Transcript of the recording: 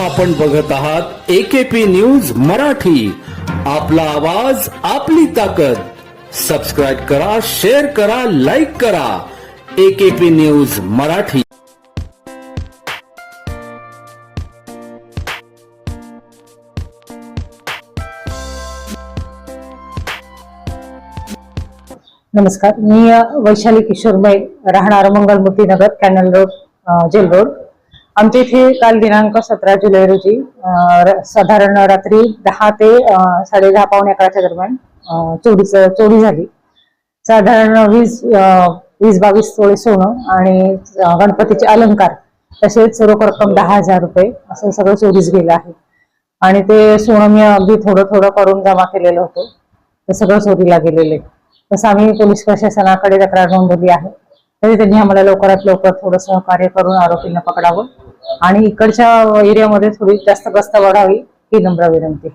आपण बघत आहात एकेपी न्यूज मराठी. आपला आवाज आपली ताकद. सबस्क्राईब करा शेअर करा लाईक करा. AKP news Marathi. नमस्कार. मी वैशाली किशोरमय राहणार Mangalmurti Nagar canal road jail road. आमच्या इथे काल दिनांक सतरा जुलै रोजी साधारण रात्री दहा ते साडे दहा पावणे अकराच्या दरम्यान अ, चोरीचं चोरी झाली. साधारण वीस वीस बावीस तोळे सोनं आणि गणपतीचे अलंकार तसेच रोख रक्कम दहा हजार रुपये असं सगळं चोरीस गेलं आहे. आणि ते सोनं मी अगदी थोडं थोडं करून जमा केलेलं होतं. ते सगळं चोरीला गेलेलं आहे. तसं आम्ही पोलीस प्रशासनाकडे तक्रार नोंदवली आहे. तरी त्यांनी आम्हाला लवकरात लवकर थोडं सहकार्य करून आरोपींना पकडावं. आणि इकडच्या एरियामध्ये थोडी जास्त गस्त वाढावी ही नम्र विनंती.